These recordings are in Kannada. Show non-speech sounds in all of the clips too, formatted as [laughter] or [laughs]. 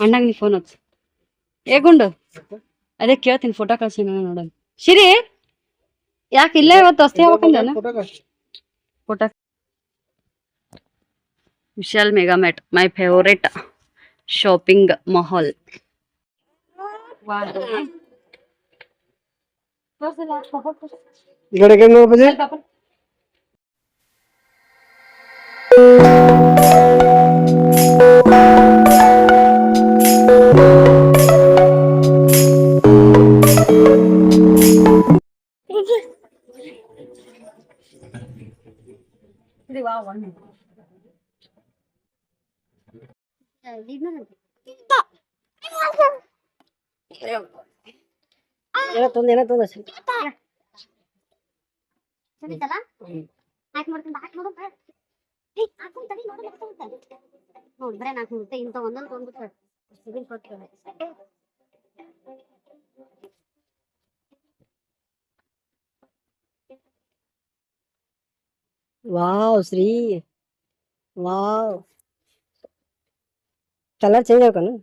ಅಣ್ಣಂಗ್ ನೀ ಫೋನ್ ಹಚ್ಚು. ಏ ಗುಂಡು ಅದೇ ಕೇಳ್ತೀನಿ ಫೋಟೋ ಕಳ್ಸಿ ನೋಡೋಣ. ಶಿರಿ ಯಾಕೆ ಇಲ್ಲೇ ಇವತ್ತು ಅಷ್ಟೇ ಹೋಗ್ಕೊಂಡೇನ photo Vishal mega mart my favourite shopping mall ಈ ಕಡೆ ಕಡೆ ನೋಡು ಬಜೆ ಏನೋ ತಂದು ಏನೋ ತಂದ ನೋಡಿದ್ರೆ ನಾಲ್ಕು ರೂಪಾಯಿ ಇಂತ ಒಂದೊಂದು ತೊಗೊಂಡ್ಬಿಟ್ರೆ ಸಿಬಿಲ್ ಕೊಟ್ಟು wow Shri wow colour change ಆಗ್ತಾನ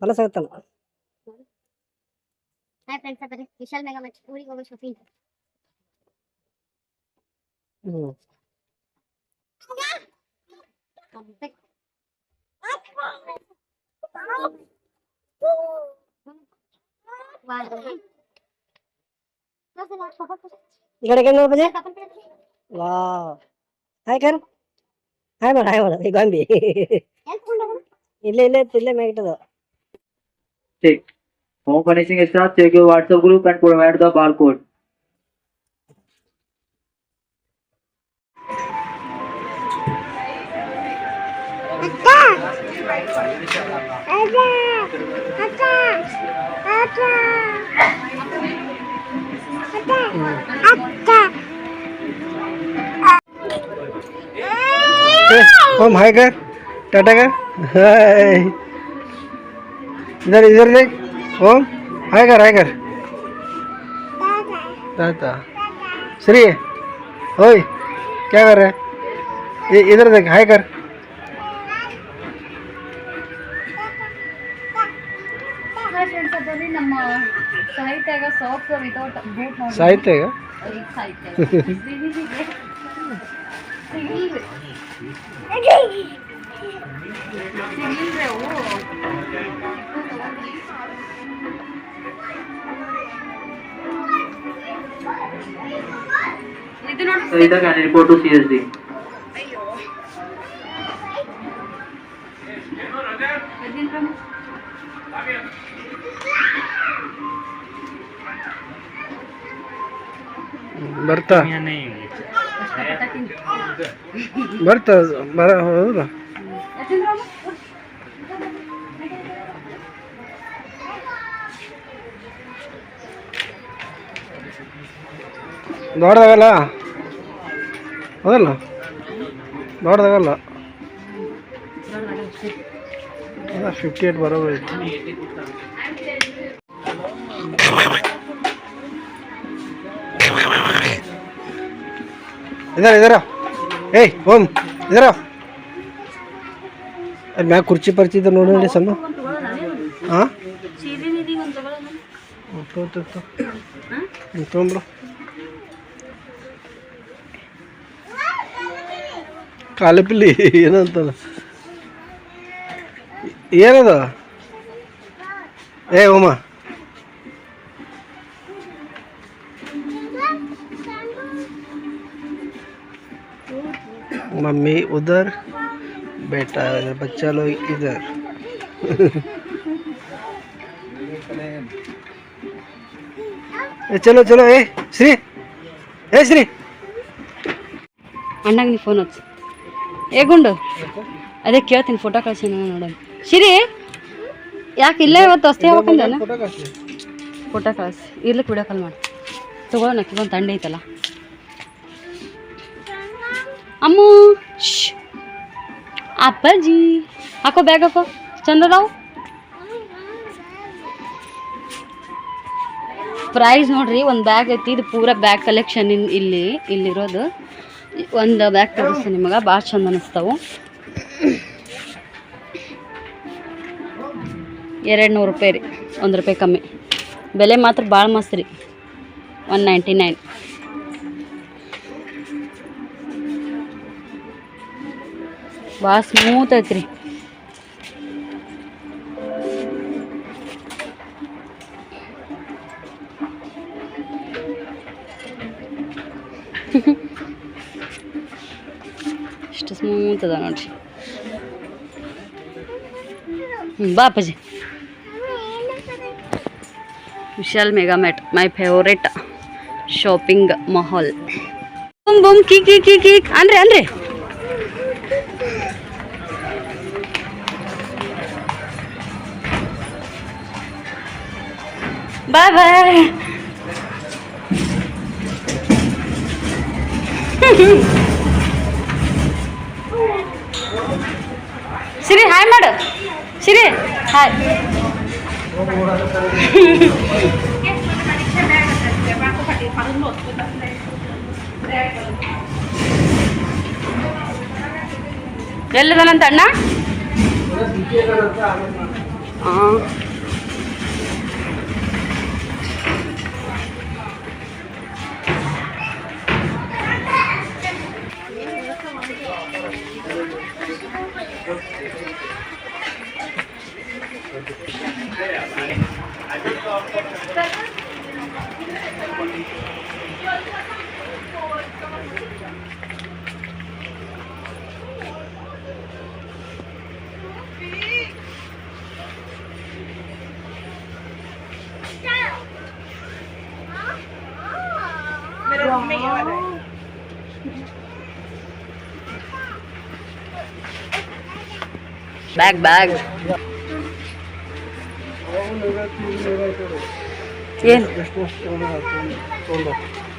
ಹೊಲಸ ಆಗತ್ತಲ್ಲ ಹಾಯ್ ಫ್ರೆಂಡ್ಸ್ ಬರ್ರಿ ವಿಶಾಲ್ ಮೆಗಾ ಮಚ್ ಊರಿಗೆ ಹೋಗೋ ಶಾಪಿಂಗ್ ಹ್ಮ್ ಈ ಕಡೆ ಕಡೆ ನೋಡು ಬಜೆ ವಾವ್ ಹಾಯ್ ಕರ್ ஹாய் கர் hi madam hi madam Gandhi இல்ல இல்ல இல்ல மேகிட்டதோ check home furnishing staff check your whatsapp group and provide the barcode Akka! Akka! Akka! Akka! ओम हाय कर टाटा कर हाय इधर इधर देख ओम हाय कर हाय कर टाटा श्री ओए क्या कर रहा है ये इधर देख हाय कर ಫ್ರೆಂಡ್ಸ್ ಅದರಲ್ಲಿ ನಮ್ಮ ಸಾಹಿತ್ಯಾಗ ಸಾಫ್ಟ್ ವಿತೌಟ್ ಬೂಟ್ ನೋಡಿ साहित्य का ಈಗ ಸಾಹಿತ್ಯ [laughs] Sarita can report to CSD. ಬರ್ತಾ ಬರ್ತಾ ಬರ ಹೌದಾ? ದೊಡ್ಡದಾಗಲ್ಲ? ಹೌದಲ್ಲ? ದೊಡ್ಡದಾಗಲ್ಲ? ಫಿಫ್ಟಿ ಏಟ್ ಬರೋಬರ್. ಇದಾರ ಇದಾರ. ಏಯ್ ಓಮ್ ಇದಾರ. ಅಲ್ಲಿ ಮ್ಯಾಗ ಕುರ್ಚಿ ಪರಿಚಿದ್ದ ನೋಡಿ ನೋಡಿ ಸಣ್ಣ. ಹಾಂ ತೊಗೊಂಬ್ರು ಕಾಲಿಪಿಲ್ಲಿ ಏನಂತದ ಏನದ? ಏ, ಓಮ. मम्मी उधर बेटा इधर बच्चा लोग इधर ए, चलो चलो ए श्री ए श्री ಅಣ್ಣಂಗ್ ನೀ ಫೋನ್ ಹಚ್ಚು ಏ ಗುಂಡು ಅದೇ ಕೇಳ್ತೀನಿ ಫೋಟೋ ಕಳ್ಸಿ ನೋಡೋಣ ಶಿರಿ ಯಾಕೆ ಇಲ್ಲೇ ಇವತ್ತು ಅಷ್ಟೇ ಹೋಗ್ಕೊಂಡೇನ ಫೋಟೋ ಕಳಿಸಿ ಇರ್ಲಿಕ್ಕೆ ವಿಡಿಯೋ ಕಾಲ್ ಮಾಡಿ ತಗೊಳ್ಳೋಣ ಒಂದು ತಂಡ ಐತಲ್ಲ ಅಮ್ಮು. ಅಪ್ಪಾಜಿ. ಹಾಕೋ ಬ್ಯಾಗ್ ಹಾಕೋ. ಚಂದದಾವು ಪ್ರೈಸ್ ನೋಡ್ರಿ, ಒಂದು ಬ್ಯಾಗ್ ಐತಿ. ಇದು ಪೂರ ಬ್ಯಾಗ್ ಕಲೆಕ್ಷನ್ ಇಲ್ಲಿ, ಇಲ್ಲಿರೋದು. ಒಂದು ಬ್ಯಾಗ್ ತೋರಿಸ್ತೀನಿ ನಿಮಗೆ ಭಾಳ ಚಂದ ಅನಿಸ್ತಾವು. ಎರಡು ನೂರು ರೂಪಾಯಿ ರೀ, ಒಂದು ರೂಪಾಯಿ ಕಮ್ಮಿ. ಬೆಲೆ ಮಾತ್ರ ಭಾಳ ಮಸ್ತ್ ರೀ. ಒನ್ ನೈಂಟಿ ನೈನ್ ಭಾಳ ಸ್ಮೂತ್ ಐತ್ರಿ ಇಷ್ಟು ಸ್ಮೂತ್ ಅದ ನೋಡ್ರಿ ಹ್ಞೂ ಬಾ Appaji Vishal Mega Mart my favourite shopping ಮಾಹಾಲ್ ಬುಮ್ ಬುಮ್ ಕಿ ಕಿ ಕಿ ಕಿ ಅನ್ರಿ ಅನ್ರಿ ಬಾಯ್ ಬಾಯ್ ಸಿರಿ ಹಾಯ್ ಮಾಡು. ಸಿರಿ ಹಾಯ್ ಎಲ್ಲದನಂತ ಅಣ್ಣ? ಹಾಂ. ಬ್ಯಾಗ್ ಬ್ಯಾಗ್ ಏನು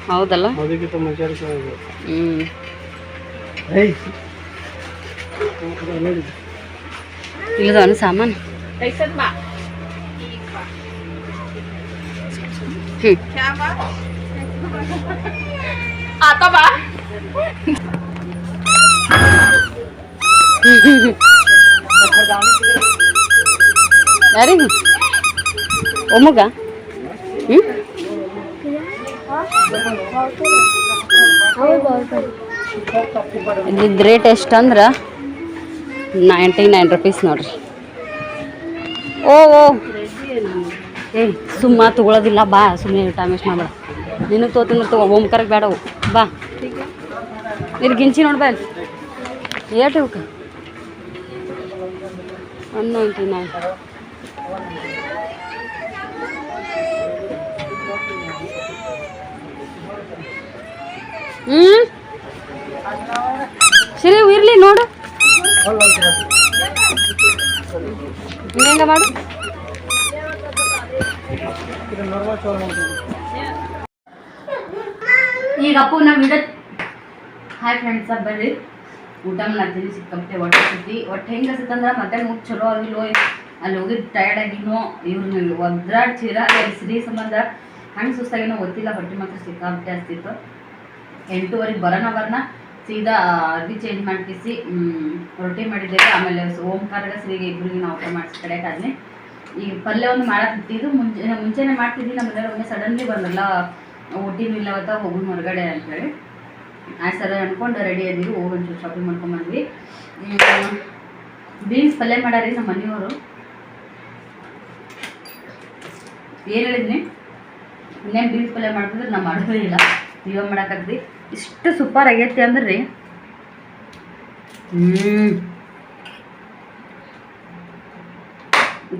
ಹೌದಲ್ಲ ಅದಕ್ಕಿಂತ ಮೆಜಾರಿಟಿ ಹ್ಞೂ ಇಲ್ಲದವನು ಸಾಮಾನು ಹ್ಞೂ ಯಾರಿಗೆ ಒಮ್ಮಗ ಹ್ಞೂ ಇದ್ರದ್ದು ರೇಟ್ ಎಷ್ಟು ಅಂದ್ರೆ ನೈಂಟಿ ನೈನ್ ರುಪೀಸ್ ನೋಡ್ರಿ. ಓ ಓ. ಏ ಸುಮ್ಮ ತಗೊಳ್ಳೋದಿಲ್ಲ ಬಾ ಸುಮ್ಮನೆ ಟೈಮ್ ವೇಸ್ಟ್ ಮಾಡಬೇಡ. ನಿನಗೆ ತೋತಿನ ತಗೋ ಓಂಕಾರಕ್ಕೆ ಬೇಡವು ಬಾ. ಇಲ್ಲಿ ಗಿಂಚಿ ನೋಡ್ಬಾ ಇಲ್ಲಿ. ಏಟು ಇವಕ್ಕೆ ಒನ್ ನೈಂಟಿ ನೈನ್ ಹ್ಞೂ ಸರಿ ಇರಲಿ ನೋಡು. ಹಿಂಗ ಮಾಡು? ಈಗ ಅಪ್ಪು, ನಾವು ವಿಡ ಹಾಯ್ ಫ್ರೆಂಡ್ಸ್ ಬರ್ರಿ. ಊಟ ಮಾಡ್ತೀನಿ ಸಿಕ್ಕಂತೆ ಹೊಟ್ಟೆ ಸುದ್ದಿ ಒಟ್ಟು ಹೆಂಗೆ ಸಿಕ್ಕಂದ್ರೆ ಮತ್ತೆ ಮುಗ್ ಚಲೋ ಆಗಿಲ್ಲೋ ಅಲ್ಲಿ ಹೋಗಿ ಟಯರ್ಡ್ ಆಗಿನೋ ಇವ್ರನ್ನ ಒದ್ರಾಡ್ ಚೀರ ಸ್ತ್ರೀ ಸಂಬಂಧ ಹಂಗೆ ಸುಸ್ತಾಗಿನೋ ಗೊತ್ತಿಲ್ಲ, ಹೊಟ್ಟೆ ಮಾತ್ರ ಸಿಕ್ಕಾಪಟ್ಟೆ ಆಗ್ತಿತ್ತು. ಎಂಟೂವರೆಗೆ ಬರೋಣ ಬರೋಣ. ಸೀದಾ ಅರ್ಬಿ ಚೇಂಜ್ ಮಾಡ್ಕಿಸಿ ರೊಟ್ಟಿ ಮಾಡಿದ್ದೇವೆ. ಆಮೇಲೆ ಓಂಕಾರದ ಸಿರಿಗೆ ಇಬ್ಬರಿಗೆ ನಾವು ಊಟ ಮಾಡಿಸಿ ಕಡೆಕಾದ್ನಿ ಈಗ ಪಲ್ಯ ಒಂದು ಮಾಡತ್ತಿದ್ದು ಮುಂಚೆ ಮುಂಚೆನೆ ಮಾಡ್ತಿದ್ವಿ, ನಮ್ಮ ಮನೆಯವ್ರು ಒಮ್ಮೆ ಸಡನ್ಲಿ ಬಂದ್ರಲ್ಲ. ಊಟಿನೂ ಇಲ್ಲ ಅವತ್ತ ಹೋಗೋಣ ಹೊರಗಡೆ ಅಂತೇಳಿ. ಆ ಸರ ಅಂದ್ಕೊಂಡು ರೆಡಿ ಆದಿವಿ ಹೋಗಿ ಶಾಪಿಂಗ್ ಮಾಡ್ಕೊಂಬಂದ್ವಿ ಬೀನ್ಸ್ ಪಲ್ಯ ಮಾಡಾರಿ ನಮ್ಮ ಮನೆಯವರು. ಏನು ಹೇಳಿದ್ನಿ? ಇನ್ನೇನು ಬೀನ್ಸ್ ಪಲ್ಯ ಮಾಡ್ತಿದ್ರೆ ನಾವು ಮಾಡೋದೇ ಇಲ್ಲ. ನೀವೇ ಮಾಡಾಕತ್ತಿ ಇಷ್ಟು ಸೂಪರ್ ಆಗೈತಿ ಅಂದ್ರೆ. ರೀ ಹ್ಞೂ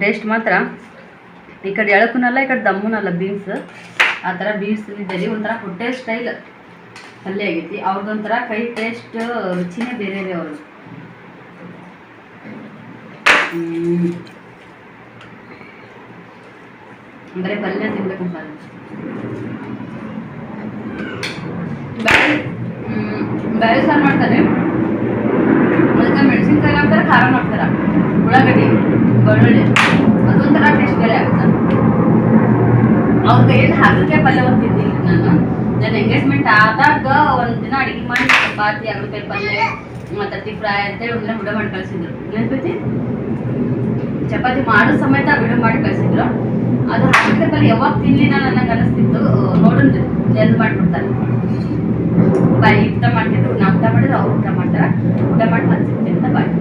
ಟೇಸ್ಟ್ ಮಾತ್ರ. ಈ ಕಡೆ ಎಳಕುನಲ್ಲ, ಈ ಕಡೆ ದಮ್ಮುನಲ್ಲ ಬೀನ್ಸ್ ಆ ಥರ ಬೀನ್ಸ್ ತಿಂದಿದ್ದೀರಿ ಒಂಥರ ಹೊಟ್ಟೆ ಸ್ಟೈಲ್ ಪಲ್ಯ ಆಗೈತಿ ಅವ್ರದ್ದೊಂಥರ ಕೈ ಟೇಸ್ಟ್ ರುಚಿನೇ ಬೇರೆ ರೀ ಅವ್ರದ್ದು. ಹ್ಮ್. ಬರೀ ಪಲ್ಯ ತಿನ್ಬೇಕಂತ ಬ್ಯಾಳೆ ಬ್ಯಾಳೆ ಸಾರು ಮಾಡ್ತಾರೆ. ಅದಕ್ಕೆ ಮೆಣಸಿನ್ಕಾಯಿ ಹಾಕ್ತಾರೆ, ಖಾರ ಮಾಡ್ತಾರೆ. ಉಳ್ಳಾಗಡ್ಡಿ, ಬೆಳ್ಳುಳ್ಳಿ, ಅದೊಂಥರ ಕೈಯಲ್ಲಿ ಹಾಗಲಕಾಯಿ ಪಲ್ಯ ಒಂದು ತಿಂದಿಲ್ಲ ನಾನು ನನ್ನ ಎಂಗೇಜ್ಮೆಂಟ್ ಆದಾಗ ಒಂದು ದಿನ ಅಡಿಗೆ ಮಾಡಿ ಚಪಾತಿ ಹಾಗಲಕಾಯಿ ಪಲ್ಯ ತತ್ತಿ ಫ್ರೈ ಅಂತೇಳಿ ಒಂದಿನ ವಿಡಿಯೋ ಮಾಡಿ ಕಳಿಸಿದ್ರು. ನೆನಪೈತಿ ಚಪಾತಿ ಮಾಡೋ ಸಮೇತ ವಿಡಿಯೋ ಪಲ್ಯ ಯಾವಾಗ ತಿನ್ಲಿ ನಾನು ನನಗೆ ಅನಿಸ್ತಿತ್ತು ನೋಡೋಣ ಜಲ್ದಿ ಮಾಡಿಬಿಡ್ತಾರೆ ಬಾಯಿ ಊಟ ಮಾಡ್ತಿದ್ರು. ನಾವು ಊಟ ಮಾಡಿದ್ರೆ ಅವ್ರು ಊಟ ಮಾಡ್ತಾರೆ. ಊಟ ಮಾಡಿ ಹಚ್ಚಿರ್ತೀನಿ ಅಂತ ಬಾಯಿ.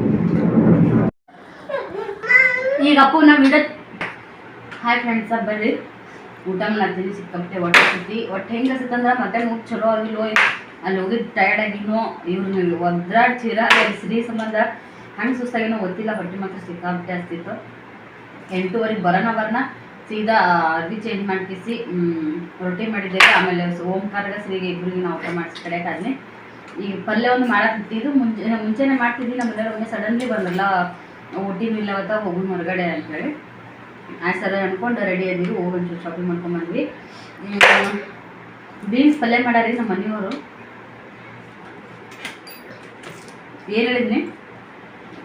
ಈಗ ಅಪ್ಪು, ನಾವು ವಿಡಿಯೋ ಹಾಯ್ ಫ್ರೆಂಡ್ಸ್ ಬರ್ರಿ. ಊಟ ಮಾಡ್ತೀನಿ, ಸಿಕ್ಕಾಪಟ್ಟೆ ಹೊಟ್ಟೆ ಸುತ್ತಿ ಹೊಟ್ಟೆ ಹೆಂಗೆ ಮತ್ತೆ ಊಟ ಚಲೋ ಆಗಿಲ್ವೋ ಅಲ್ಲಿ ಹೋಗಿದ್ದು ಟಯರ್ಡ್ ಆಗಿನೋ ಇವ್ರನ್ನ ಒದ್ರಾಡ್ ಚೀರ ಸ್ತ್ರೀ ಸಂಬಂಧ ಹಂಗೆ ಸುಸ್ತಾಗಿನೋ ಗೊತ್ತಿಲ್ಲ, ಹೊಟ್ಟೆ ಮಾತ್ರ ಸಿಕ್ಕಾಪಟ್ಟೆ ಹತ್ತಿತ್ತು ಎಂಟೂವರೆಗೆ ಬರೋಣ ಬರೋಣ. ಸೀದಾ ಅರ್ವಿ ಚೇಂಜ್ ಮಾಡ್ಕಿಸಿ ರೊಟ್ಟಿ ಮಾಡಿದ್ದೆ ಆಮೇಲೆ ಓಂಕಾರದ ಶ್ರೀಗೆ ಇಬ್ಬರಿಗೆ ನಾವು ಊಟ ಮಾಡಿಸಿ ಕಡೆಯಾದ್ನಿ ಈ ಪಲ್ಯ ಒಂದು ಮಾಡಾಕಿದ್ದು ಮುಂಚೆ, ಮುಂಚೆನೆ ಮಾಡ್ತಿದ್ವಿ. ನಮ್ಮೆಲ್ಲರೂ ಒಮ್ಮೆ ಸಡನ್ಲಿ ಬಂದಲ್ಲ ಊಟಿನೂ ಇಲ್ಲ, ಅವತ್ತ ಹೋಗೋಣ ಹೊರಗಡೆ ಅಂತೇಳಿ. ಆ ಸರ ಅಂದ್ಕೊಂಡು ರೆಡಿ ಆದಿವಿ ಹೋಗಿ ಒಂಚೂರು ಶಾಪಿಂಗ್ ಮಾಡ್ಕೊಂಬಂದ್ವಿ ಬೀನ್ಸ್ ಪಲ್ಯ ಮಾಡಾರಿ ನಮ್ಮ ಮನೆಯವರು. ಏನು ಹೇಳಿದ್ನಿ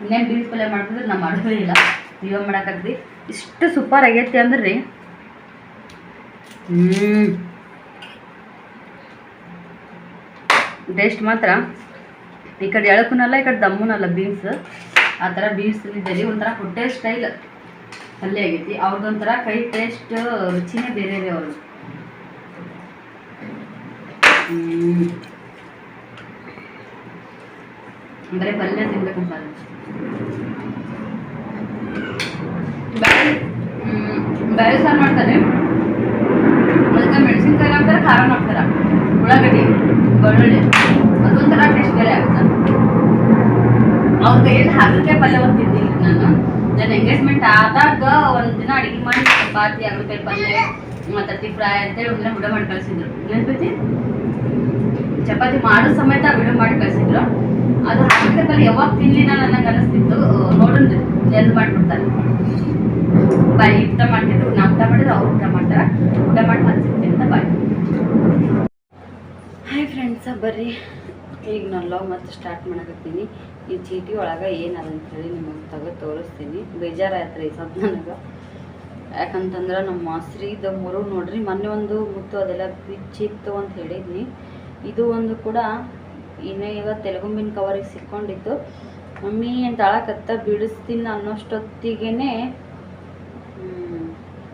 ಇನ್ನೇನು ಬೀನ್ಸ್ ಪಲ್ಯ ಮಾಡ್ತಿದ್ರೆ, ನಾವು ಮಾಡೋದೇ ಇಲ್ಲ. ನೀವೇ ಮಾಡೋಕ್ಕಾಗ್ದಿ ಇಷ್ಟು ಸೂಪರ್ ಆಗೈತಿ ಅಂದ್ರೆ. ರೀ ಹ್ಞೂ ಟೇಸ್ಟ್ ಮಾತ್ರ. ಈ ಕಡೆ ಎಳಕುನಲ್ಲ, ಈ ಕಡೆ ದಮ್ಮುನಲ್ಲ ಬೀನ್ಸ್ ಆ ಥರ ಬೀನ್ಸ್ ತಿಂದಿದ್ದೀರಿ, ಒಂಥರ ಹೊಟ್ಟೆ ಸ್ಟೈಲ್ ಪಲ್ಯ ಆಗೈತಿ. ಅವ್ರದ್ದೊಂಥರ ಕೈ ಟೇಸ್ಟ್ ರುಚಿನೇ ಬೇರೆ ರೀ ಅವ್ರದ್ದು ಅಂದರೆ ಪಲ್ಯ ತಿನ್ಬೇಕಂತ ಬ್ಯಾಳೆ ಬ್ಯಾಳೆ ಸಾರು ಮಾಡ್ತಾರೆ ಅದಕ್ಕೆ ಮೆಣಸಿನ್ಕಾಯಿ ಹಾಕ್ತಾರೆ, ಖಾರ ಮಾಡ್ತಾರೆ. ಉಳ್ಳಾಗಡ್ಡಿ, ಬೆಳ್ಳುಳ್ಳಿ, ಅದೊಂಥರ ಟೇಸ್ಟ್ ಬೇರೆ ಆಗುತ್ತೆ. ಅವ್ರ ಕೈಯಲ್ಲಿ ಹಾಗಲಕಾಯಿ ಪಲ್ಯ ಒಂದು ತಿಂದಿಲ್ಲ ನಾನು. ನನ್ನ ಎಂಗೇಜ್ಮೆಂಟ್ ಆದಾಗ ಒಂದು ದಿನ ಅಡುಗೆ ಮಾಡಿ ಚಪಾತಿ ಹಾಗಲಕಾಯಿ ಪಲ್ಲೆ ತತ್ತಿ ಫ್ರೈ ಅಂತೇಳಿ ಒಂದಿನ ವಿಡಿಯೋ ಮಾಡಿ ಕಳಿಸಿದ್ರು. ನೆನಪೈತಿ ಚಪಾತಿ ಮಾಡೋ ಸಮೇತ ವಿಡಿಯೋ ಮಾಡಿ ಕಳಿಸಿದ್ರು. ಅದು ಹಾಗಲಕಾಯಿ ಪಲ್ಯ ಯಾವಾಗ ತಿನ್ಲಿ ನಾನು ನನಗೆ ಅನಿಸ್ತಿತ್ತು. ನೋಡೋಣ ಜಲ್ದಿ ಮಾಡಿಬಿಡ್ತಾರೆ ಬಾಯಿ ಊಟ ಮಾಡ್ತಿದ್ರು ನಾವು ಊಟ ಮಾಡಿದ್ರೆ, ಅವ್ರು ಊಟ ಮಾಡ್ತಾರೆ. ಊಟ ಮಾಡಿ ಹಚ್ಚಿರ್ತೀನಿ ಅಂತ ಬಾಯ್. ಹಾಯ್ ಫ್ರೆಂಡ್ಸ ಬರ್ರಿ. ಈಗ ನಾನು ಲವ್ ಮತ್ತೆ ಸ್ಟಾರ್ಟ್ ಮಾಡಕತ್ತೀನಿ ಈ ಚೀಟಿ ಒಳಗೆ ಏನದ ಅಂತೇಳಿ ನಿಮಗೆ ತೆಗೆದು ತೋರಿಸ್ತೀನಿ. ಬೇಜಾರಾಯ್ತು ರೀ ಸ್ವಲ್ಪ ನನಗೆ. ಯಾಕಂತಂದ್ರೆ ನಮ್ಮ ಮಾಸ್ರಿದ ಮುರು ನೋಡ್ರಿ, ಮೊನ್ನೆ ಒಂದು ಮುತ್ತು ಅದೆಲ್ಲ ಬಿಚ್ಚಿತ್ತು ಅಂತ ಹೇಳಿದ್ನಿ. ಇದು ಒಂದು ಕೂಡ ಇನ್ನೇ ಈಗ ತೆಲುಗುಂಬಿನ ಕವರಿಗೆ ಸಿಕ್ಕೊಂಡಿತ್ತು. ಮಮ್ಮಿ ಅಂತ ಅಳಕತ್ತ ಬಿಡಿಸ್ತೀನಿ ಅನ್ನೋಷ್ಟೊತ್ತಿಗೆ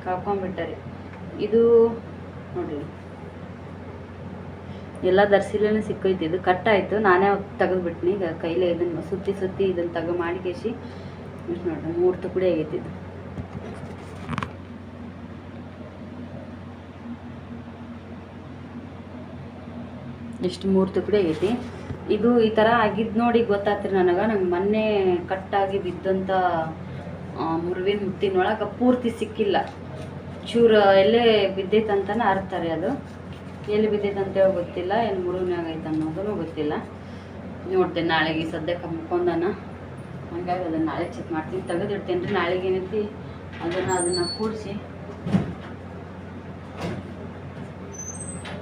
ಕಳ್ಕೊಂಡ್ಬಿಟ್ಟರಿ. ಇದು ನೋಡ್ರಿ. ಎಲ್ಲ ದರ್ಸಿಲೇನೆ ಸಿಕ್ಕೈತಿ. ಇದು ಕಟ್ ಆಯ್ತು ನಾನೇ ತೆಗೆದ್ಬಿಟ್ನಿ. ಈಗ ಕೈಲೇ ಇದನ್ನು ಸುತ್ತಿ ಸುತ್ತಿ ಇದನ್ನು ತಗ ಮಾಡಿ ಕೇಸಿ ನೋಡ್ರಿ ಮೂರು ತುಕಡಿ ಆಗೈತಿ ಇದು. ಇಷ್ಟು ಮೂರು ತುಕಡಿ ಆಗೈತಿ. ಇದು ಈ ಥರ ಆಗಿದ್ದು ನೋಡಿ ಗೊತ್ತಾತ್ರಿ ನನಗೆ. ನಂಗೆ ಮೊನ್ನೆ ಕಟ್ಟಾಗಿ ಬಿದ್ದಂಥ ಮುರುವಿನ ಮುತ್ತಿನೊಳಗೆ ಪೂರ್ತಿ ಸಿಕ್ಕಿಲ್ಲ. ಚೂರು ಎಲ್ಲೇ ಬಿದ್ದೈತಂತನ ಅರ್ತಾರೆ ಅದು. ಎಲ್ಲಿ ಬಿದ್ದೈತೆ ಅಂತೇಳಿ ಗೊತ್ತಿಲ್ಲ ಏನು ಮುರುವಿನಾಗ ಐತೆ ಅನ್ನೋದೂ ಗೊತ್ತಿಲ್ಲ. ನೋಡ್ತೇನೆ ನಾಳೆಗೆ ಸದ್ಯಕ್ಕೆ ಮುಕ್ಕೊಂಡನ. ಹಂಗಾಗಿ ಅದನ್ನು ನಾಳೆ ಚೆಕ್ ಮಾಡ್ತೀನಿ. ತೆಗೆದಿಡ್ತೇನೆ ರೀ ನಾಳೆಗೆ ಏನೈತಿ? ಅದನ್ನು ಅದನ್ನು ಕೂಡಿಸಿ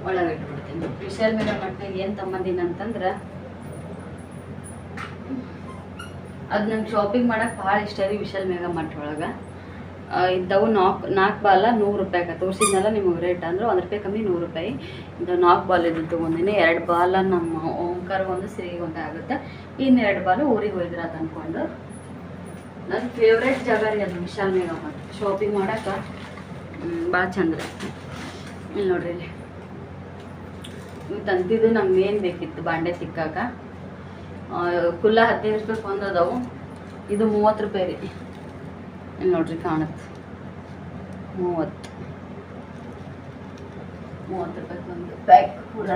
ಒಳಗೆ ಇಟ್ಬಿಡ್ತೀನಿ. ವಿಶಾಲ್ ಮೇಲೆ ಮಟ್ಟಿಗೆ ಏನು ತಮ್ಮದಿನ ಅಂತಂದ್ರೆ ಅದು ನಂಗೆ ಶಾಪಿಂಗ್ ಮಾಡಕ್ಕೆ ಭಾಳ ಇಷ್ಟ ರೀ ವಿಶಾಲ್ ಮೇಘ ಮಠ ಒಳಗೆ ಇದ್ದವು ನಾಲ್ಕು ನಾಲ್ಕು ಬಾಲ ನೂರು ರೂಪಾಯಿ ತೋರಿಸಿದ್ನಲ್ಲ ನಿಮಗೆ ರೇಟ್ ಅಂದ್ರೆ ಒಂದು ರೂಪಾಯಿ ಕಮ್ಮಿ ನೂರು ರೂಪಾಯಿ. ಇದು ನಾಲ್ಕು ಬಾಲ್ ಇದು ತೊಗೊಂಡಿನಿ ಎರಡು ಬಾಲ ನಮ್ಮ ಓಂಕಾರ ಒಂದು ಸಿರಿಗೆ ಒಂದು ಆಗುತ್ತೆ. ಇನ್ನು ಎರಡು ಬಾಲು ಊರಿಗೆ ಅಂತ ಅಂದ್ಕೊಂಡು ನನ್ನ ಫೇವ್ರೇಟ್ ಜಾಗ ರೀ ಅದು ವಿಶಾಲ್ ಶಾಪಿಂಗ್ ಮಾಡೋಕೆ ಭಾಳ ಚಂದ. ಇಲ್ಲಿ ನೋಡ್ರಿ ಇಲ್ಲಿ. ತಂದಿದ್ದು ನಮ್ಗೆ ಏನು ಬೇಕಿತ್ತು? ಬಾಂಡೆ ತಿಕ್ಕಾಕ. ಕುಲ್ಲ ಹದಿನೈದು ರೂಪಾಯಿ ಒಂದು ಅದಾವು. ಇದು ಮೂವತ್ತು ರೂಪಾಯಿ ರೀ. ಇಲ್ಲಿ ನೋಡ್ರಿ ಕಾಣುತ್ತೆ. ಮೂವತ್ತು. ಮೂವತ್ತು ರೂಪಾಯಿ ಒಂದು ಪ್ಯಾಕ್ ಕೂಡ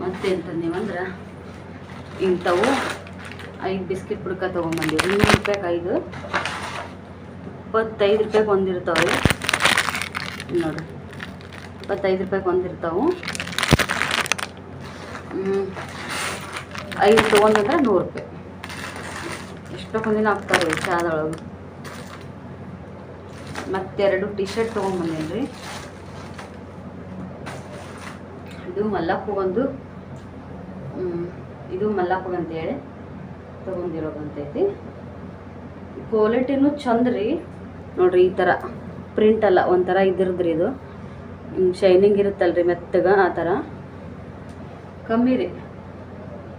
ಮತ್ತೆ ಮತ್ತೇನು ಅಂದ್ರೆ? ಇಂಥವು ಐದು ಬಿಸ್ಕಿಟ್ ಪುಡ್ಕ ತೊಗೊಂಬಂದಿವಿ ಇನ್ನೂರು ರೂಪಾಯಿಗೆ ಐದು? ಇಪ್ಪತ್ತೈದು ರೂಪಾಯಿಗೆ ಒಂದಿರ್ತಾವೆ. ನೋಡ್ರಿ. ಇಪ್ಪತ್ತೈದು ರೂಪಾಯಿಗೆ ಒಂದಿರ್ತಾವೆ. ಐದು ತೊಗೊಂಡಂದ್ರೆ ನೂರು ರೂಪಾಯಿ. ಎಷ್ಟೊಂದಿನ ಹಾಕ್ತಾರೆ ಚಾದೊಳಗೆ ಮತ್ತೆರಡು ಟಿ ಶರ್ಟ್ ತೊಗೊಂಡ್ಬಂದೇನ್ರಿ? ಇದು ಮಲ್ಲಪ್ಪಗೊಂದು ಒಂದು ಇದು ಮಲ್ಲಪ್ಪು ಅಂತೇಳಿ ತೊಗೊಂಡಿರೋದಂತೈತಿ. ಕ್ವಾಲಿಟಿನೂ ಚಂದ ರೀ ನೋಡಿರಿ, ಈ ಥರ ಪ್ರಿಂಟ್ ಅಲ್ಲ, ಒಂಥರ ಇದ್ರದ್ರಿ ಇದು. ಶೈನಿಂಗ್ ಇರುತ್ತಲ್ರಿ ಮೆತ್ತಗೆ, ಆ ಥರ ಕಮ್ಮಿ ರೀ.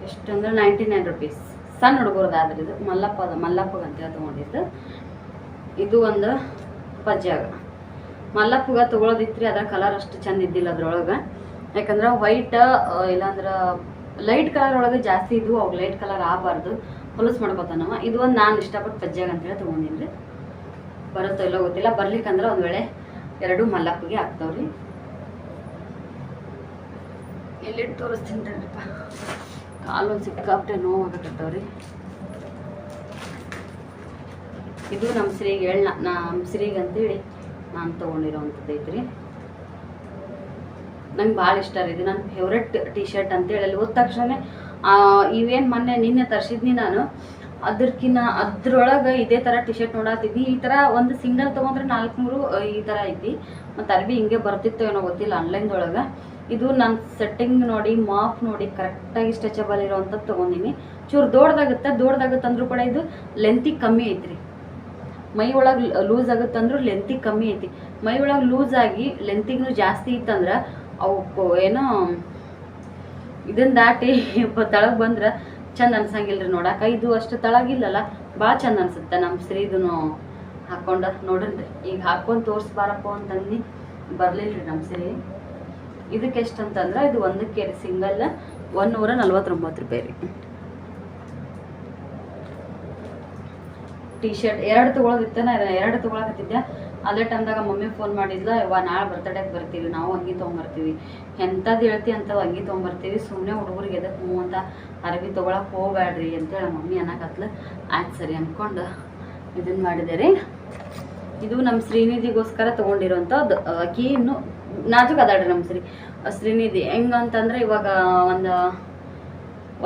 ಎಷ್ಟಂದ್ರೆ ನೈಂಟಿ ನೈನ್ ರುಪೀಸ್ ಸಣ್ಣ ಹುಡುಗರದ್ದು ಆದ್ರೆ ಇದು. ಮಲ್ಲಪ್ಪ ಅದ ಮಲ್ಲಪ್ಪಗೆ ಅಂತೇಳಿ ತೊಗೊಂಡಿದ್ದು ಇದು ಒಂದು ಪಜ್ಜಾಗ ಮಲ್ಲಪ್ಪಗ ತೊಗೊಳೋದಿತ್ರಿ, ಅದ್ರ ಕಲರ್ ಅಷ್ಟು ಚಂದ ಇದ್ದಿಲ್ಲ ಅದ್ರೊಳಗೆ. ಯಾಕಂದ್ರೆ ವೈಟ್ ಇಲ್ಲಾಂದ್ರೆ ಲೈಟ್ ಕಲರ್ ಒಳಗೆ ಜಾಸ್ತಿ ಇದ್ವು, ಅವಾಗ ಲೈಟ್ ಕಲರ್ ಆಗಬಾರ್ದು. ಹೊಲಸು ಮಾಡ್ಕೊತಾನವ ಇದು ಒಂದು ನಾನು ಇಷ್ಟಪಟ್ಟು ಪಜ್ಜಾಗ ಅಂತೇಳಿ ತೊಗೊಂಡಿನಿ ಬರುತ್ತೋ ಇಲ್ಲೋ ಗೊತ್ತಿಲ್ಲ. ಬರ್ಲಿಕ್ಕಂದ್ರೆ ಒಂದು ವೇಳೆ ಎರಡು ಮಲ್ಲಪ್ಪಗೆ ಆಗ್ತಾವ್ರಿ ಎಲ್ಲಿಟ್ಟು ತೋರಿಸ್ತೀನಿ ರೀಪ್ಪ ಕಾಲು ಸಿಕ್ಕಾಪಟ್ಟೆ ನೋವಾಗತ್ತವ್ರಿ ಇದು ನಮ್ಮ ಶ್ರೀಗೆ ಹೇಳ ನಮ್ಮ ಶ್ರೀಗೆ ಅಂತೇಳಿ ನಾನು ತೊಗೊಂಡಿರೋವಂಥದ್ದು ಐತ್ರಿ. ನಂಗೆ ಭಾಳ ಇಷ್ಟ ರೀ ಇದು ನನ್ನ ಫೇವ್ರೆಟ್ ಟಿ ಶರ್ಟ್ ಅಂತೇಳಿ ಅಲ್ಲಿ ಹೋದ ತಕ್ಷಣ ಇವೇನು ಮೊನ್ನೆ ನಿನ್ನೆ ತರಿಸಿದ್ನಿ ನಾನು ಅದಕ್ಕಿನ್ನ ಅದ್ರೊಳಗೆ ಇದೇ ಥರ ಟಿ ಶರ್ಟ್ ನೋಡಾತಿದ್ವಿ. ಈ ಥರ ಒಂದು ಸಿಂಗಲ್ ತೊಗೊಂಡ್ರೆ ನಾಲ್ಕುನೂರು, ಈ ಥರ ಐತಿ. ಮತ್ತು ಅರ್ಬಿ ಹಿಂಗೆ ಬರ್ತಿತ್ತೋ ಏನೋ ಗೊತ್ತಿಲ್ಲ ಆನ್ಲೈನ್ದೊಳಗೆ ಇದು ನಾನು ಸೆಟ್ಟಿಂಗ್ ನೋಡಿ ಮಾಫ್ ನೋಡಿ ಕರೆಕ್ಟಾಗಿ ಸ್ಟ್ರೆಚಬಲ್ ಇರೋವಂಥದ್ದು ತೊಗೊಂಡಿನಿ. ಚೂರು ದೊಡ್ಡದಾಗುತ್ತೆ ದೊಡ್ಡದಾಗುತ್ತೆ ಅಂದ್ರೂ ಕೂಡ ಇದು ಲೆಂತಿ ಕಮ್ಮಿ ಐತ್ರಿ. ಮೈ ಒಳಗೆ ಲೂಸ್ ಆಗುತ್ತೆ ಅಂದ್ರೂ ಲೆಂತಿ ಕಮ್ಮಿ ಐತಿ. ಮೈ ಒಳಗೆ ಲೂಸ್ ಆಗಿ ಲೆಂತಿಗೂ ಜಾಸ್ತಿ ಇತ್ತಂದ್ರೆ ಅವು ಏನೋ ಇದನ್ನ ದಾಟಿ [laughs] ತಳಗೆ ಬಂದ್ರೆ ಚಂದ ಅನ್ಸಂಗಿಲ್ರಿ ನೋಡಾಕ. ಇದು ಅಷ್ಟು ತಳಗಿಲ್ಲಲ್ಲ ಭಾಳ ಚಂದ ಅನ್ಸುತ್ತೆ ನಮ್ಮ ಶ್ರೀದನು. ಹಾಕೊಂಡ ನೋಡ್ರಿ, ಈಗ ಹಾಕೊಂಡು ತೋರಿಸ್ಬಾರಪ್ಪ ಅಂತಂದು ಬರ್ಲಿಲ್ರಿ ನಮ್ಮ ಸರಿ. ಇದಕ್ಕೆ ಎಷ್ಟು ಅಂತಂದ್ರೆ ಇದು ಒಂದಕ್ಕೆ ರೀ ಸಿಂಗಲ್ ಒಂದು ನೂರ ನಲ್ವತ್ತೊಂಬತ್ತು ರೂಪಾಯಿ ರೀ. ಟಿ ಶರ್ಟ್ ಎರಡು ತೊಗೊಳೋದಿತ್ತ ಎರಡು ತೊಗೊಳಕತ್ತಿದ್ದೆ ಅದೇ ಟೈಮ್ದಾಗ ಮಮ್ಮಿ ಫೋನ್ ಮಾಡಿದ್ಲ ಇವ ನಾಳೆ ಬರ್ತಡೇಗೆ ಬರ್ತೀವಿ, ನಾವು ಅಂಗಿ ತೊಗೊಂಬರ್ತೀವಿ. ಎಂಥದ್ದು ಹೇಳ್ತಿ ಅಂತ ಅಂಗಿ ತೊಗೊಂಬರ್ತೀವಿ ಸುಮ್ಮನೆ ಹುಡುಗರಿಗೆ ಎದಕ್ಕೆ ಹ್ಞೂ ಅಂತ ಅರವಿ ತೊಗೊಳಕ್ಕೆ ಹೋಗ್ಬೇಡ್ರಿ ಅಂತೇಳಿ ಮಮ್ಮಿ ಅನ್ನಕತ್ಲ. ಆಯ್ತು ಸರಿ ಅಂದ್ಕೊಂಡು ಇದನ್ನು ಮಾಡಿದೆ ರೀ. ಇದು ನಮ್ಮ ಶ್ರೀನಿಧಿಗೋಸ್ಕರ ತೊಗೊಂಡಿರೋಂಥದ್ದು ಅಕ್ಕಿ ಇನ್ನು ನಾಜುಕ್ ಅದಾಳ್ರಿ ನಮ್ಮ ಶ್ರೀ ಶ್ರೀನಿಧಿ. ಹೆಂಗಂತಂದ್ರೆ ಇವಾಗ ಒಂದು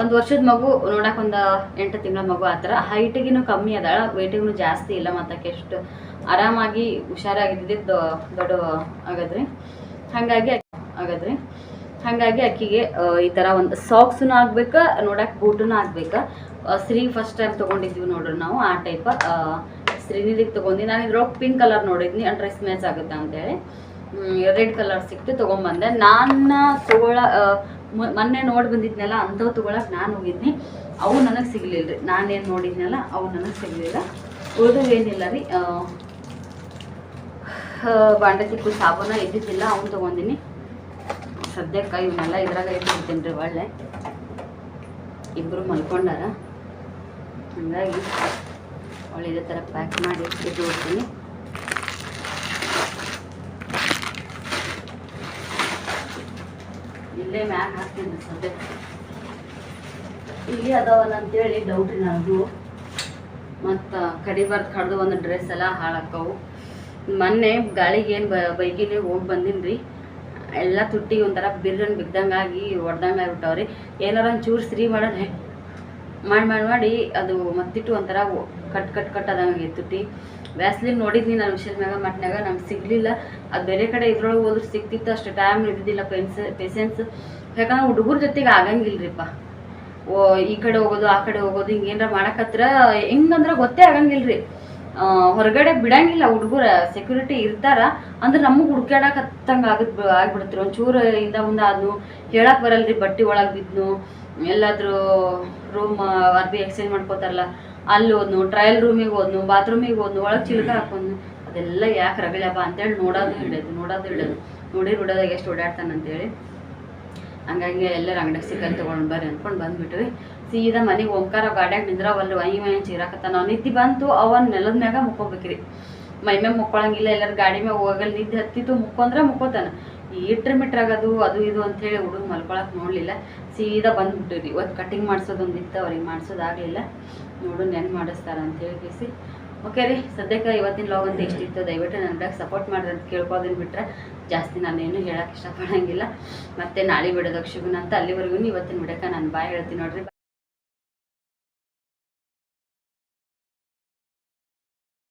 ಒಂದು ವರ್ಷದ ಮಗು ನೋಡಕ್ಕೆ ಒಂದು ಎಂಟು ತಿಂಗಳ ಮಗು ಆ ಥರ ಹೈಟಿಗಿನೂ ಕಮ್ಮಿ ಅದಾಳ ವೆಯ್ಟಿಗೂ ಜಾಸ್ತಿ ಇಲ್ಲ ಮತ್ತು ಎಷ್ಟು ಆರಾಮಾಗಿ ಹುಷಾರಾಗಿದ್ದಿದ್ದು ದೊಡ್ಡ ಆಗದ್ರಿ. ಹಾಗಾಗಿ ಆಗದ್ರಿ. ಹಾಗಾಗಿ ಅಕ್ಕಿಗೆ ಈ ಥರ ಒಂದು ಸಾಕ್ಸೂ ಆಗ್ಬೇಕು ನೋಡಕ್ಕೆ ಬೂಟೂ ಆಗ್ಬೇಕು? ಸ್ತ್ರೀ ಫಸ್ಟ್ ಟೈಮ್ ತೊಗೊಂಡಿದ್ವಿ ನೋಡ್ರಿ ನಾವು, ಆ ಟೈಪ ಶ್ರೀನಿಧಿಗೆ ತೊಗೊಂಡು ನಾನು ಇದ್ರೊಳಗೆ ಪಿಂಕ್ ಕಲರ್ ನೋಡಿದ್ನಿ ಡ್ರೆಸ್ ಮ್ಯಾಚ್ ಆಗುತ್ತೆ ಅಂತೇಳಿ. ರೆಡ್ ಕಲರ್ ಸಿಕ್ತು, ತೊಗೊಂಬಂದೆ. ನಾನು ತೊಗೊಳ ಮೊನ್ನೆ ನೋಡಿ ಬಂದಿದ್ನಲ್ಲ, ಅಂಥವು ತೊಗೊಳಕ್ಕೆ ನಾನು ಹೋಗಿದ್ನಿ. ಅವು ನನಗೆ ಸಿಗಲಿಲ್ಲ ರೀ ನಾನೇನು ನೋಡಿದ್ನಲ್ಲ, ಅವು ನನಗೆ ಸಿಗಲಿಲ್ಲ. ಉಳಿದು ಏನಿಲ್ಲ ರೀ ಬಾಂಡೆ ತಿಕ್ಕು ಸಾಬೂನ ಇದ್ದಿದ್ದಿಲ್ಲ, ಅವ್ನು ತೊಗೊಂಡಿನಿ. ಸದ್ಯಕ್ಕೆ ಇವನ್ನೆಲ್ಲ ಇದ್ರಾಗ ಇಟ್ಬಿಡ್ತೀನಿ ರೀ ಒಳ್ಳೆ. ಇಬ್ಬರು ಮಲ್ಕೊಂಡಾರ. ಹಾಗಾಗಿ ಒಳ್ಳೆ ಇದೇ ಥರ ಪ್ಯಾಕ್ ಮಾಡಿ ಇಟ್ಬಿಡ್ತೀನಿ ಇಲ್ಲೇ ಮ್ಯಾಗ ಹಾಕ್ತೀನಿ ಸದ್ಯಕ್ಕೆ. ಇಲ್ಲಿ ಅದಾವಲ್ಲ ಅಂತೇಳಿ ಡೌಟ್ ನಾನು ಮತ್ತು ಕಡಿಬಾರ್ದು ಕಡ್ದು ಒಂದು ಡ್ರೆಸ್ ಎಲ್ಲ ಹಾಳಾಕ್ಕವು. ಮೊನ್ನೆ ಗಾಳಿಗೆ ಏನು ಬೈಕಿನೇ ಹೋಗಿ ಬಂದೀನಿ ರೀ ಎಲ್ಲ ತುಟ್ಟಿಗೆ ಒಂಥರ ಬಿರ್ರನ್ ಬಿದ್ದಂಗೆ ಆಗಿ ಹೊಡ್ದಂಗೆ ಆಗ್ಬಿಟ್ಟವ್ರಿ. ಏನಾರ ಒಂದು ಚೂರು ಸ್ತ್ರೀ ಮಾಡೋಣ ಮಾಡಿ ಮಾಡಿ ಮಾಡಿ ಅದು ಮತ್ತಿಟ್ಟು ಒಂಥರ ಕಟ್ ಕಟ್ ಕಟ್ ಆದಂಗೆ ತುಟ್ಟಿ. ವ್ಯಾಸ್ಲಿನ್ ನೋಡಿದ್ನಿ ನಾನು ವಿಷಯದ ಮ್ಯಾಗ ಮಟ್ನಾಗ ನಮ್ಗೆ ಸಿಗಲಿಲ್ಲ. ಅದು ಬೇರೆ ಕಡೆ ಇದ್ರೊಳಗೆ ಹೋದ್ರೆ ಸಿಕ್ತಿತ್ತು ಅಷ್ಟು ಟೈಮ್ ಇದ್ದಿದ್ದಿಲ್ಲ ಪೆನ್ಸ್, ಪೇಷನ್ಸ್. ಯಾಕಂದ್ರೆ ಹುಡುಗರ ಜೊತೆಗೆ ಆಗಂಗಿಲ್ರಿಪ್ಪ. ಓ, ಈ ಕಡೆ ಹೋಗೋದು, ಆ ಕಡೆ ಹೋಗೋದು, ಹಿಂಗೆ ಏನಾರ ಮಾಡಕತ್ರ, ಹೆಂಗಂದ್ರೆ ಗೊತ್ತೇ ಆಗಂಗಿಲ್ರಿ. ಹೊರಗಡೆ ಬಿಡಂಗಿಲ್ಲ, ಹುಡುಗರ ಸೆಕ್ಯೂರಿಟಿ ಇರ್ತಾರ, ಅಂದ್ರೆ ನಮಗೆ ಹುಡ್ಕ್ಯಾಡಕತ್ತಂಗೆ ಆಗತ್ ಆಗ್ಬಿಡ್ತ್ರಿ. ಒಂಚೂರು ಇಂದ ಮುಂದೆ ಆದ್ನು, ಹೇಳಕ್ ಬರಲ್ರಿ, ಬಟ್ಟೆ ಒಳಗೆ ಬಿದ್ನು ಎಲ್ಲಾದ್ರೂ ರೂಮ್ ಅರ್ಬಿ ಎಕ್ಸ್ಚೇಂಜ್ ಮಾಡ್ಕೋತಾರಲ್ಲ, ಅಲ್ಲಿ ಹೋದ್ನು ಟ್ರಯಲ್ ರೂಮಿಗೆ ಹೋದ್ನು ಬಾತ್ರೂಮಿಗೆ ಹೋದ್ನು, ಒಳಗೆ ಚಿಲ್ಕ ಹಾಕೊಂಡ್ನು. ಅದೆಲ್ಲ ಯಾಕೆ ರಗಳ್ಯಪ್ಪ ಅಂತೇಳಿ ನೋಡೋದು ಹಿಡಿಯೋದು ನೋಡೋದು ಹಿಡಿಯೋದು ನೋಡಿ ಬಿಡೋದಾಗ ಎಷ್ಟು ಓಡಾಡ್ತಾನೆ ಅಂತೇಳಿ ಹಂಗಾಗಿ ಎಲ್ಲರೂ ಅಂಗಡಿಗೆ ಸಿಕ್ಕಂತ ತೊಗೊಂಡು ಬರ್ರಿ ಅಂದ್ಕೊಂಡು ಬಂದ್ಬಿಟ್ವಿ. ಸೀದಾ ಮನೆಗೆ ಓಂಕಾರ ಗಾಡ್ಯಾಗ ನಿಂದ್ರವಲ್ರಿ ವೈ ವೈ ಚೀರಾಕತ್ತ ನಾವು. ನಿದ್ದೆ ಬಂತು, ಅವನ್ ನೆಲದ ಮ್ಯಾಗ ಮುಕ್ಕೋಬೇಕ್ರಿ ಮೈ ಮ್ಯಾಗ ಮುಕ್ಕೊಳಂಗಿಲ್ಲ, ಎಲ್ಲರೂ ಗಾಡಿ ಮ್ಯಾಗ ಹೋಗಲ್, ನಿದ್ದೆ ಹತ್ತಿತ್ತು, ಮುಕ್ಕೊಂದ್ರೆ ಮುಕ್ಕೋತಾನ. ಇಟ್ರ ಮಿಟ್ರ್ ಆಗೋದು, ಅದು ಇದು ಅಂತೇಳಿ ಹುಡುಗ ಮಲ್ಕೊಳಕ್ ನೋಡಲಿಲ್ಲ. ಸೀದಾ ಬಂದ್ಬಿಟ್ಟಿರಿ ಇವತ್ತು ಕಟಿಂಗ್ ಮಾಡ್ಸೋದೊಂದು ಇತ್ತು, ಅವ್ರಿಗೆ ಮಾಡ್ಸೋದಾಗ್ಲಿಲ್ಲ ನೋಡು ನೆನ್ ಮಾಡಿಸ್ತಾರ ಅಂತೇಳಿ ಕೇಸಿ ಓಕೆ ರೀ, ಸದ್ಯಕ್ಕೆ ಇವತ್ತಿನ ಲಾಗ್ ಅಂತ ಇಷ್ಟಿತ್ತು. ದಯವಿಟ್ಟು ನನ್ನ ಸಪೋರ್ಟ್ ಮಾಡಿದ್ರೆ ಅಂತ ಕೇಳ್ಕೋದನ್ನ ಬಿಟ್ರೆ ಜಾಸ್ತಿ ನಾನೇನು ಹೇಳಕ್ಕೆ ಇಷ್ಟಪಡೋಂಗಿಲ್ಲ. ಮತ್ತೆ ನಾಳೆ ಬಿಡೋದಕ್ಕೆ ಶುಭನ ಅಂತ ಅಲ್ಲಿವರೆಗೂ ಇವತ್ತಿನ ಬಿಡಕ್ಕೆ ನಾನು ಬಾಯ್ ಹೇಳ್ತೀನಿ ನೋಡ್ರಿ.